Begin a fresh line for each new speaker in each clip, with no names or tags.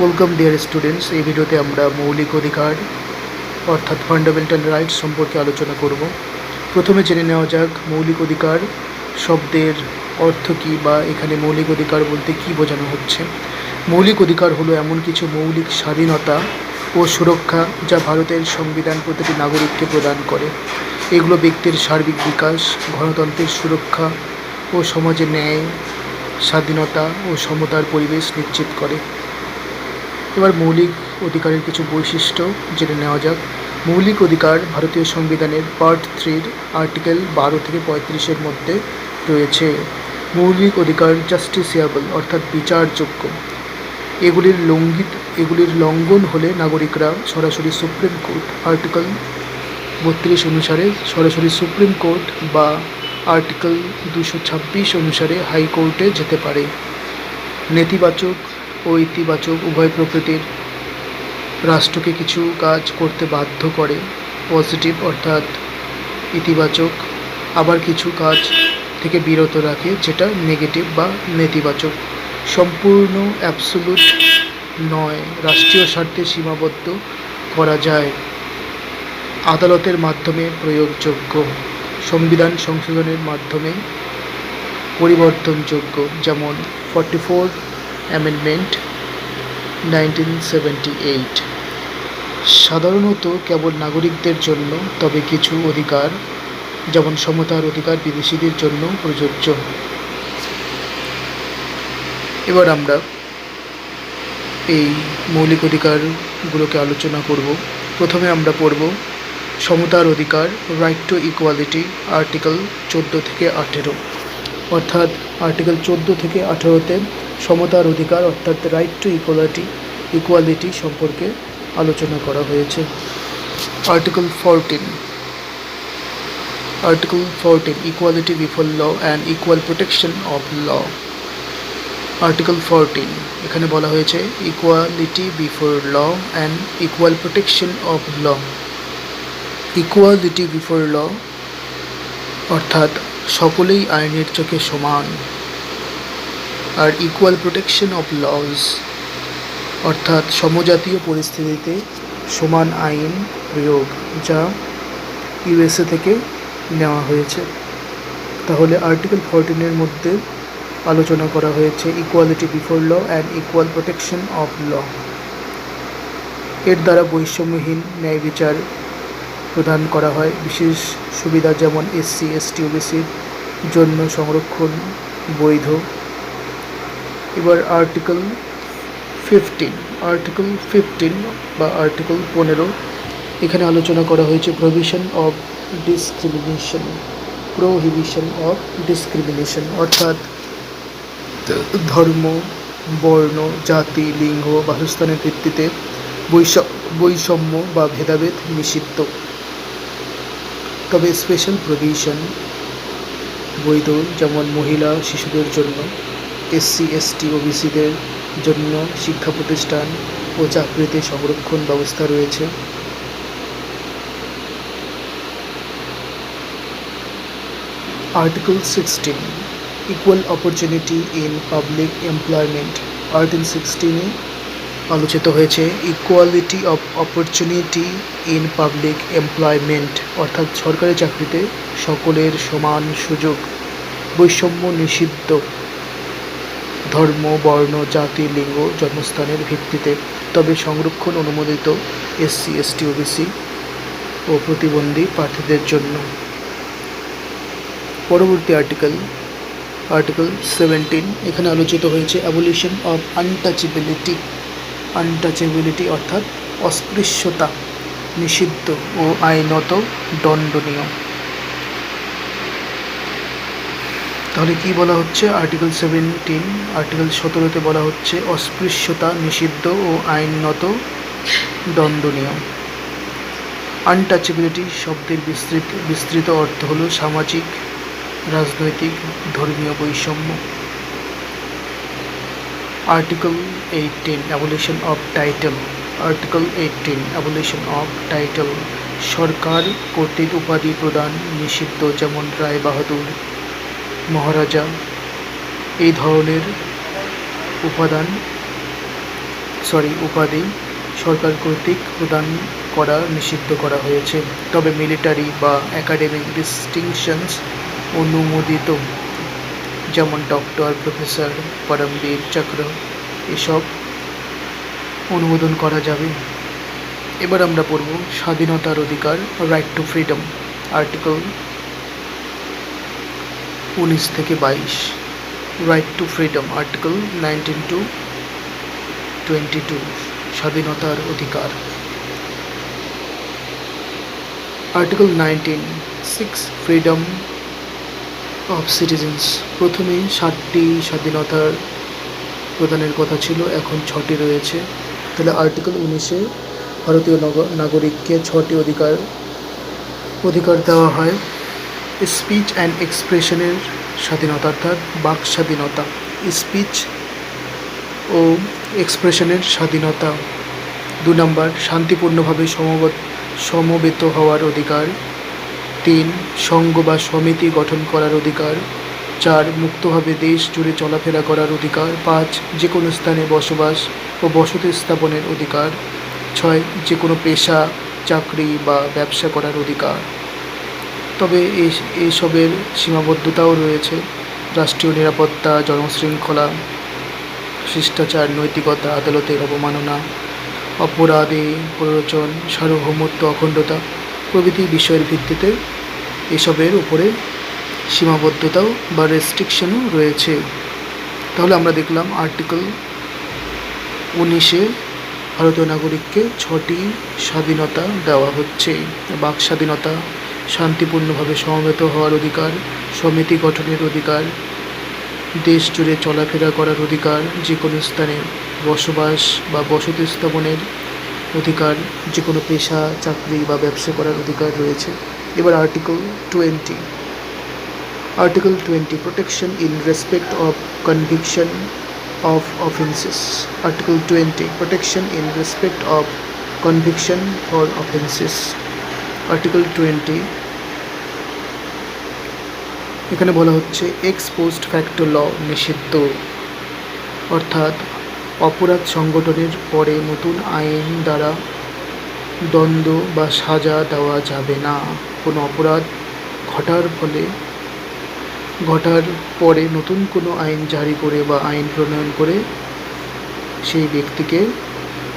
Welcome dear students এই ভিডিওতে আমরা মৌলিক অধিকার, অর্থাৎ ফান্ডামেন্টাল রাইটস সম্পর্কে আলোচনা করব। প্রথমে জেনে নেওয়া যাক মৌলিক অধিকার শব্দের অর্থ কী বা এখানে মৌলিক অধিকার বলতে কী বোঝানো হচ্ছে। মৌলিক অধিকার হলো এমন কিছু মৌলিক স্বাধীনতা ও সুরক্ষা যা ভারতের সংবিধান প্রতিটি নাগরিককে প্রদান করে। এগুলো ব্যক্তির সার্বিক বিকাশ, গণতন্ত্রের সুরক্ষা ও সমাজে ন্যায়, স্বাধীনতা ও সমতার পরিবেশ নিশ্চিত করে। এবার মৌলিক অধিকারের কিছু বৈশিষ্ট্য জেনে নেওয়া যাক। মৌলিক অধিকার ভারতীয় সংবিধানের পার্ট থ্রির আর্টিকেল বারো থেকে পঁয়ত্রিশের মধ্যে রয়েছে। মৌলিক অধিকার জাস্টিসিয়াবল অর্থাৎ বিচারযোগ্য। এগুলির লঙ্ঘিত, এগুলির লঙ্ঘন হলে নাগরিকরা সরাসরি সুপ্রিম কোর্ট আর্টিকেল বত্রিশ অনুসারে, সরাসরি সুপ্রিম কোর্ট বা আর্টিকেল দুশো ছাব্বিশ অনুসারে হাইকোর্টে যেতে পারে। নেতিবাচক ও ইতিবাচক উভয় প্রকৃতির রাষ্ট্রকে কিছু কাজ করতে বাধ্য করে। পজিটিভ অর্থাৎ ইতিবাচক। আবার কিছু কাজ থেকে বিরত রাখে, যেটা নেগেটিভ বা নেতিবাচক। সম্পূর্ণ অ্যাবসোলুট নয়, রাষ্ট্রীয় স্বার্থে সীমাবদ্ধ করা যায়। আদালতের মাধ্যমে প্রয়োগযোগ্য। সংবিধান সংশোধনের মাধ্যমে পরিবর্তনযোগ্য, যেমন forty four amendment nineteen eight সাধারণত কেবল নাগরিকদের জন্য, তবে কিছু অধিকার, যেমন সমতার অধিকার বিদেশিদের জন্য প্রযোজ্য এবার আমরা এই মৌলিক অধিকারগুলোকে আলোচনা করব। প্রথমে আমরা পড়ব সমতার অধিকার রাইট টু ইকুয়ালিটি আর্টিকেল চোদ্দ থেকে আঠেরো। অর্থাৎ আর্টিকেল চোদ্দ থেকে আঠেরোতে সমতার অধিকার, অর্থাৎ রাইট টু ইকুয়ালিটি ইকুয়ালিটি সম্পর্কে আলোচনা করা হয়েছে। Article fourteen article fourteen equality before law and equal protection of law article fourteen এখানে বলা হয়েছে equality before law and equal protection of law equality before law অর্থাৎ সকলেই আইনের চোখে সমান। আর ইকুয়াল প্রোটেকশন অফ লজ অর্থাৎ সমজাতীয় পরিস্থিতিতে সমান আইন প্রয়োগ, যা ইউএসএ থেকে নেওয়া হয়েছে। তাহলে আর্টিকেল ফোরটিনের মধ্যে আলোচনা করা হয়েছে equality before law and equal protection of law এর দ্বারা বৈষম্যহীন ন্যায় বিচার প্রদান করা হয়। বিশেষ সুবিধা যেমন এসসি এসটি ওবিসির জন্য সংরক্ষণ বৈধ। এবার আর্টিকেল ফিফটিন আর্টিকেল ফিফটিন বা আর্টিকেল পনেরো, এখানে আলোচনা করা হয়েছে provision of discrimination prohibition of discrimination অর্থাৎ ধর্ম, বর্ণ, জাতি, লিঙ্গ, বাসস্থানের ভিত্তিতে বৈষ- বৈষম্য বা ভেদাভেদ নিষিদ্ধ। তবে স্পেশাল প্রভিশন বৈধ, যেমন মহিলা, শিশুদের জন্য। এসসি, এসটি, ওবিসিদের জন্য শিক্ষা প্রতিষ্ঠান ও চাকরিতে সংরক্ষণ ব্যবস্থা রয়েছে। Article sixteen, equal opportunity in public employment. Article সিক্সটিনে আলোচিত হয়েছে, equality of opportunity in public employment, অর্থাৎ সরকারি চাকরিতে সকলের সমান সুযোগ। বৈষম্য নিষিদ্ধ। ধর্ম, বর্ণ, জাতি, লিঙ্গ জন্মস্থানের ভিত্তিতে তবে সংরক্ষণ অনুমোদিত এসসি এসটি ওবিসি ও প্রতিবন্ধী প্রার্থীদের জন্য। পরবর্তী আর্টিকেল আর্টিকেল সেভেন্টিন এখানে আলোচিত হয়েছে অ্যাবলিশন অফ আনটাচেবিলিটি আনটাচেবিলিটি অর্থাৎ অস্পৃশ্যতা, নিষিদ্ধ ও আইনত দণ্ডনীয়। তাহলে কি বলা হচ্ছে? আর্টিকেল সেভেন্টিন আর্টিকেল সতেরোতে বলা হচ্ছে, অস্পৃশ্যতা নিষিদ্ধ ও আইনত দণ্ডনীয়। আনটাচেবিলিটি শব্দের বিস্তৃত বিস্তৃত অর্থ হলো সামাজিক, রাজনৈতিক, ধর্মীয় বৈষম্য। Article eighteen abolition of title article eighteen abolition of title সরকার কর্তৃক উপাধি প্রদান নিষিদ্ধ, যেমন রায় বাহাদুর মহারাজা এই ধরনের উপাদান সরি উপাধি সরকার কর্তৃক প্রদান করা নিষিদ্ধ করা হয়েছে। তবে মিলিটারি বা একাডেমিক ডিস্টিংশনস অনুমোদিত, যেমন ডক্টর প্রফেসর পরমবীর চক্র, এসব অনুমোদন করা যাবে। এবার আমরা পড়ব স্বাধীনতার অধিকার রাইট টু ফ্রিডম আর্টিকেল উনিশ থেকে বাইশ। Right to freedom article nineteen to twenty two স্বাধীনতার অধিকার। Article nineteen six freedom of citizens প্রথমে ষাটটি স্বাধীনতার প্রদানের কথা ছিল, এখন ছটি রয়েছে। তাহলে আর্টিকেল উনিশে ভারতীয় নগ- নাগরিককে ছটি অধিকার অধিকার দেওয়া হয়। স্পিচ অ্যান্ড এক্সপ্রেশনের স্বাধীনতা অর্থাৎ বাক স্বাধীনতা স্পিচ ও এক্সপ্রেশনের স্বাধীনতা। দু নম্বর, শান্তিপূর্ণভাবে সমবেত সমবেত হওয়ার অধিকার। তিন সংঘ বা সমিতি গঠন করার অধিকার। চার, মুক্তভাবে দেশ জুড়ে চলাফেরা করার অধিকার। পাঁচ যে কোনো স্থানে বসবাস ও বসতি স্থাপনের অধিকার। ছয় যে কোনো পেশা, চাকরি বা ব্যবসা করার অধিকার। তবে এই এইসবের সীমাবদ্ধতাও রয়েছে। রাষ্ট্রীয় নিরাপত্তা, জনশৃঙ্খলা, শিষ্টাচার, নৈতিকতা, আদালতের অবমাননা, অপরাধে প্ররোচন, সার্বভৌমত্ব, অখণ্ডতা প্রভৃতি বিষয়ের ভিত্তিতে এসবের উপরে সীমাবদ্ধতাও বা রেস্ট্রিকশনও রয়েছে। তাহলে আমরা দেখলাম আর্টিকেল উনিশে ভারতীয় নাগরিককে ছটি স্বাধীনতা দেওয়া হচ্ছে। বাক স্বাধীনতা শান্তিপূর্ণভাবে সমবেত হওয়ার অধিকার, সমিতি গঠনের অধিকার দেশ জুড়ে চলাফেরা করার অধিকার যে কোনো স্থানে, বসবাস বা বসতি স্থাপনের অধিকার যে কোনো পেশা, চাকরি বা ব্যবসা করার অধিকার রয়েছে। এবার article twenty article twenty protection in respect of conviction of offences article 20 protection in respect of conviction for offences article 20 এখানে বলা হচ্ছে এক্স পোস্ট ফ্যাক্টর ল নিষিদ্ধ। অর্থাৎ অপরাধ সংগঠনের পরে নতুন আইন দ্বারা দ্বন্দ্ব বা সাজা দেওয়া যাবে না। কোনো অপরাধ ঘটার ফলে, ঘটার পরে নতুন কোনো আইন জারি করে বা আইন প্রণয়ন করে সেই ব্যক্তিকে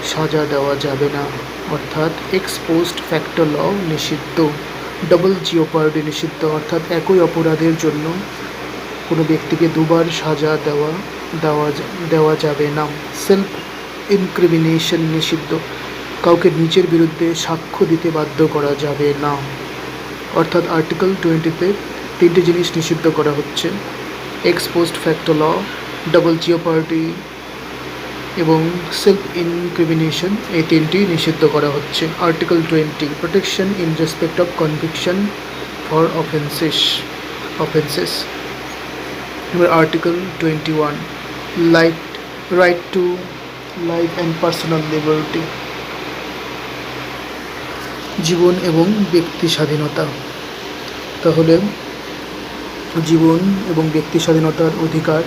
সাজা দেওয়া যাবে না। অর্থাৎ এক্স পোস্ট ফ্যাক্টর ল নিষিদ্ধ ডবল জিওপার্ডি নিষিদ্ধ, অর্থাৎ একই অপরাধের জন্য কোনো ব্যক্তিকে দুবার সাজা দেওয়া দেওয়া দেওয়া যাবে না। সেলফ ইনক্রিমিনেশন নিষিদ্ধ, কাউকে নিজের বিরুদ্ধে সাক্ষ্য দিতে বাধ্য করা যাবে না। অর্থাৎ আর্টিকেল টোয়েন্টিতে তিনটি জিনিস নিষিদ্ধ করা হচ্ছে। Ex post facto law double jeopardy এবং সেলফ ইনক্রিমিনেশন এই তিনটি নিষিদ্ধ করা হচ্ছে। Article twenty protection in respect of conviction for offences offences এবার article twenty one light right to life and personal liberty জীবন এবং ব্যক্তি স্বাধীনতা। তাহলে জীবন এবং ব্যক্তি স্বাধীনতার অধিকার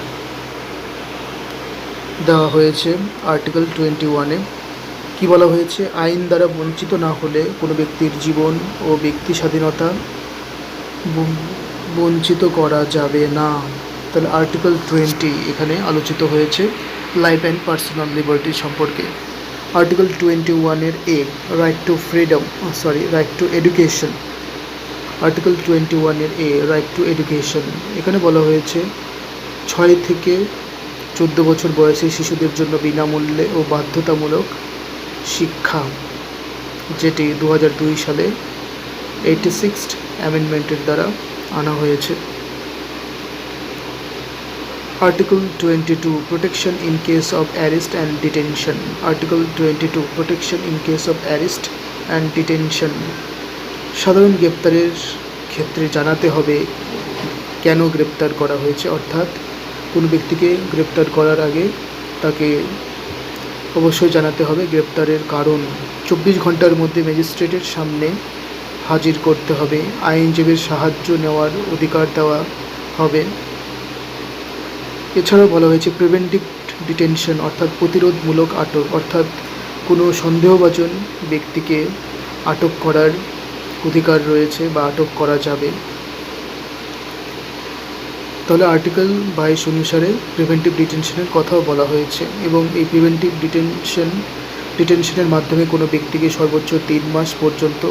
দেওয়া হয়েছে আর্টিকেল টোয়েন্টি ওয়ানে। কী বলা হয়েছে? আইন দ্বারা বঞ্চিত না হলে কোনো ব্যক্তির জীবন ও ব্যক্তি স্বাধীনতা বঞ্চিত করা যাবে না। তাহলে আর্টিকেল টোয়েন্টি এখানে আলোচিত হয়েছে লাইফ অ্যান্ড পার্সোনাল লিবার্টি সম্পর্কে। আর্টিকেল টোয়েন্টি ওয়ানের A right to freedom sorry right to education article twenty ওয়ানের এ রাইট টু এডুকেশন এখানে বলা হয়েছে ছয় থেকে চোদ্দ বছর বয়সী শিশুদের জন্য বিনামূল্যে ও বাধ্যতামূলক শিক্ষা, যেটি দু দুই সালে এইটি সিক্স অ্যামেন্ডমেন্টের দ্বারা আনা হয়েছে। Article twenty two protection in case of arrest and detention. Article twenty two protection in case of arrest and detention. সাধারণ গ্রেপ্তারের ক্ষেত্রে জানাতে হবে কেন গ্রেপ্তার করা হয়েছে, অর্থাৎ কোনো ব্যক্তিকে গ্রেপ্তার করার আগে তাকে অবশ্যই জানাতে হবে গ্রেপ্তারের কারণ। চব্বিশ ঘণ্টার মধ্যে ম্যাজিস্ট্রেটের সামনে হাজির করতে হবে। আইনজীবীর সাহায্য নেওয়ার অধিকার দেওয়া হবে। এছাড়াও বলা হয়েছে, প্রিভেন্টিভ ডিটেনশন অর্থাৎ প্রতিরোধমূলক আটক, অর্থাৎ কোনো সন্দেহভাজন ব্যক্তিকে আটক করার অধিকার রয়েছে বা আটক করা যাবে। তাহলে আর্টিকেল বাইশ অনুসারে প্রিভেন্টিভ ডিটেনশনের কথাও বলা হয়েছে এবং এই প্রিভেন্টিভ ডিটেনশন ডিটেনশনের মাধ্যমে কোনো ব্যক্তিকে সর্বোচ্চ তিন মাস পর্যন্ত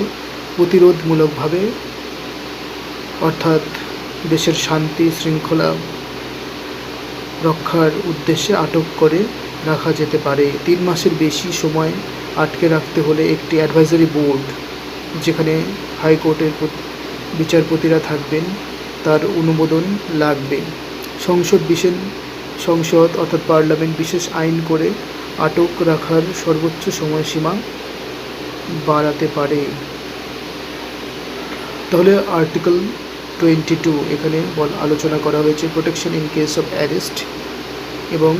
প্রতিরোধমূলকভাবে অর্থাৎ দেশের শান্তি শৃঙ্খলা রক্ষার উদ্দেশ্যে আটক করে রাখা যেতে পারে। তিন মাসের বেশি সময় আটকে রাখতে হলে একটি অ্যাডভাইজারি বোর্ড যেখানে হাইকোর্টের বিচারপতিরা থাকবেন তার অনুমোদন লাগবে। সংসদ বিশেষ, সংসদ অর্থাৎ পার্লামেন্ট বিশেষ আইন করে আটক রাখার সর্বোচ্চ সময়সীমা বাড়াতে পারে। তাহলে আর্টিকেল টোয়েন্টি টু এখানে বল আলোচনা করা হয়েছে protection in case of arrest এবং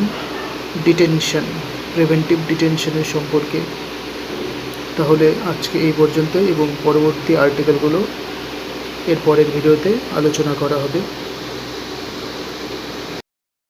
ডিটেনশন প্রিভেন্টিভ ডিটেনশনের সম্পর্কে। তাহলে আজকে এই পর্যন্ত এবং পরবর্তী আর্টিকেলগুলো এর পরের ভিডিওতে আলোচনা করা হবে।